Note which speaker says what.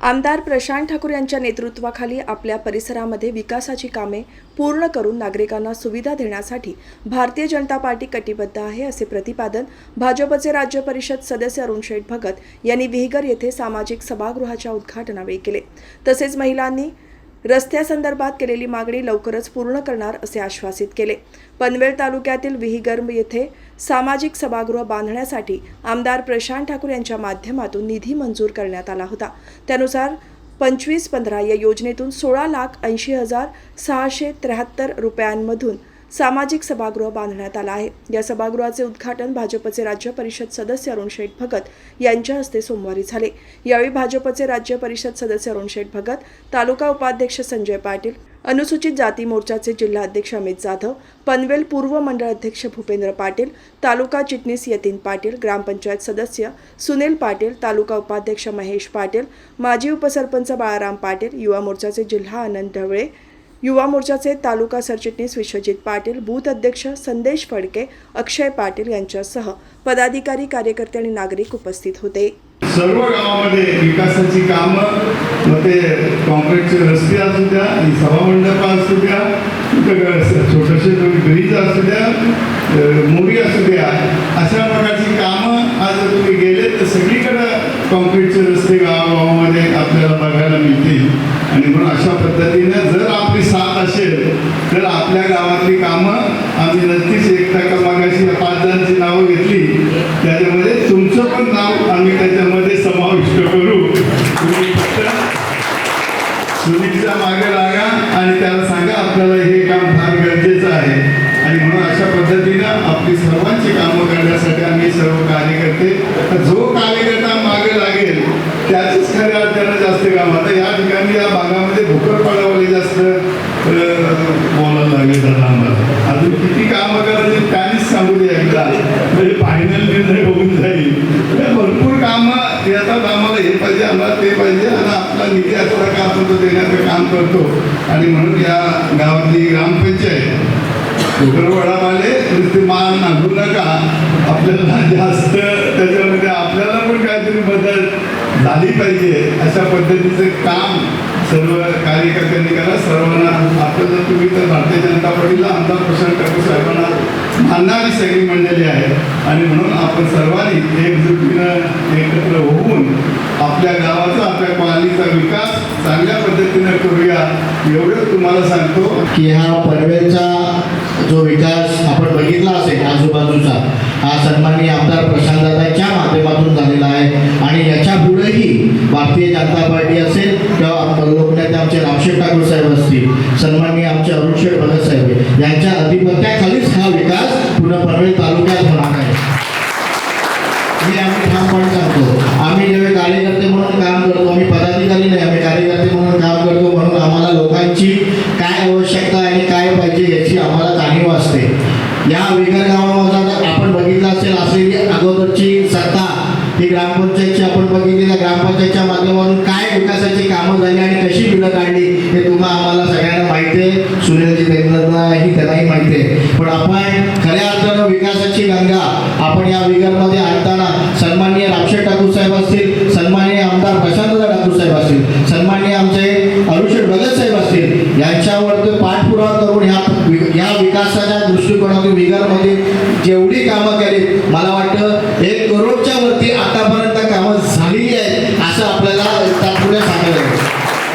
Speaker 1: आमदार प्रशांत ठाकूर यांच्या नेतृत्वाखाली आपल्या परिसरामध्ये विकासाची कामे पूर्ण करून नागरिकांना सुविधा देण्यासाठी भारतीय जनता पार्टी कटिबद्ध आहे असे प्रतिपादन भाजपचे राज्य परिषद सदस्य अरुण शेठ भगत यांनी विहिगर येथे सामाजिक सभागृहाच्या उद्घाटनावेळी केले. तसेच महिलांनी रस्त्यासंदर्भात केलेली मागणी लवकरच पूर्ण करणार असे आश्वासित केले. पनवेल तालुक्यातील विहिगर येथे सामाजिक सभागृह बांधण्यासाठी आमदार प्रशांत ठाकूर यांच्या माध्यमातून निधी मंजूर करण्यात आला होता. त्यानुसार पंचवीस पंधरा या योजनेतून सोळा लाख ऐंशी हजार सहाशे त्र्याहत्तर रुपयांमधून सामाजिक सभागृह बांधण्यात आला आहे. या सभागृहाचे उद्घाटन भाजपचे राज्य परिषद सदस्य अरुण शेठ भगत यांच्या हस्ते सोमवारी झाले. यावेळी भाजपचे राज्य परिषद सदस्य अरुण शेठ भगत तालुका उपाध्यक्ष संजय पाटील अनुसूचित जाती मोर्चाचे जिल्हा अध्यक्ष अमित जाधव पनवेल पूर्व मंडळ अध्यक्ष भूपेंद्र पाटील तालुका चिटणीस यतीन पाटील ग्रामपंचायत सदस्य सुनील पाटील तालुका उपाध्यक्ष महेश पाटील माजी उपसरपंच बाळाराम पाटील युवा मोर्चाचे जिल्हा आनंद ढवळे युवा मोर्चाचे तालुका सरचिटणीस विश्वजित पाटील बूथ अध्यक्ष संदेश फडके अक्षय पाटील यांच्यासह पदाधिकारी कार्यकर्ते आणि नागरिक उपस्थित होते.
Speaker 2: सर्व गावामध्ये विकासाची कामं मग ते कॉन्क्रीटचे रस्ते असू द्या सभामंडप असू द्या छोटेसे ब्रिज असू द्या मोरी असू द्या अशा प्रकारची कामं आज तुम्ही गेले तर सगळीकडं कॉन्क्रीटचे रस्ते गावागावामध्ये आपल्याला बघायला मिळतील. आणि म्हणून अशा पद्धतीनं जर आपली साथ असेल तर आपल्या गावातली कामं आम्ही नक्कीच एक टक्का मागाशी या पाच जणांची नावं घेतली त्याच्यामध्ये तुमचं पण नाव आम्ही त्याच्यामध्ये समाविष्ट करू तुम्ही फक्त सुनीलच्या मागे लागा आणि त्याला सांगा आपल्याला हे काम फार गरजेचं आहे. आणि म्हणून अशा पद्धतीनं आपली सर्वांची कामं करण्यासाठी आम्ही सर्व कार्यकर्ते तर जो कार्यकर्ता मागे लागेल त्याचीच खऱ्या अर्थानं जास्त काम. आता या ठिकाणी या भागामध्ये भोकरपाडावाले जास्त बोलायला लागले जातात आम्हाला. अजून किती कामं करायची त्यांनीच सांगू दे एकदा म्हणजे फायनल निर्णय होऊन जाईल तर भरपूर कामं येतात आम्हाला हे पाहिजे आम्हाला ते पाहिजे आणि आपला निधी असला देण्याचं काम करतो. आणि म्हणून या गावातली ग्रामपंचायत डोकरवाडावाले नुसते मान नागू नका. आपल्याला जास्त त्याच्यामध्ये आपल्याला पण काहीतरी मदत झाली पाहिजे अशा पद्धतीचं काम सर्व कार्यकर्त्यांनी करा सर्वांना आपलं जर तुम्ही तर भारतीय जनता पार्टीला आमदार प्रशांत ठाकूर साहेबांना मानणारी सगळी मंडळी आहे आणि म्हणून आपण सर्वांनी एकजुटीनं एकत्र होऊन आपल्या गावाचा आपल्या कॉलनीचा विकास चांगल्या पद्धतीनं करूया एवढं तुम्हाला सांगतो.
Speaker 3: की हा पनवेलचा जो विकास आपण बघितला असेल आजूबाजूचा हा सन्माननीय आमदार प्रशांतदादांच्या माध्यमातून झालेला आहे. आणि याच्या पुढेही भारतीय जनता पार्टी असेल अक्षय ठाकूर साहेब असतील सन्माननीय आमचे अरुण शेठ भगत साहेब यांच्या अधिपत्याखालीच हा विकास पुन्हा परळी तालुक्यात होणार आहे. हे आम्ही ठामपणे सांगतो. आम्ही जेव्हा कार्यकर्ते म्हणून काम करतो आम्ही पदाधिकारी नाही आम्ही कार्यकर्ते म्हणून काम करतो म्हणून आम्हाला लोकांची काय आवश्यकता आणि काय पाहिजे याची आम्हाला जाणीव असते. या विगर गावामध्ये आपण बघितलं असेल असलेली अगोदरची सत्ता ही ग्रामपंचायत न काढली हे तुम्हा आम्हाला सगळ्यांना माहिती आहे. सुनीलजी ही त्यांनाही माहिती आहे. पण आपण खऱ्या अर्थानं विकासाची गंगा आपण या विगरमध्ये आणताना सन्माननीय रामशेठ ठाकूर साहेब असतील सन्माननीय आमदार प्रशांतदा ठाकूर साहेब असतील सन्माननीय आमचे अनुषेठ भगत साहेब असतील यांच्यावर ते पाठपुरावा करून ह्या या विकासाच्या दृष्टिकोनातून विगरमध्ये जेवढी कामं केली मला वाटतं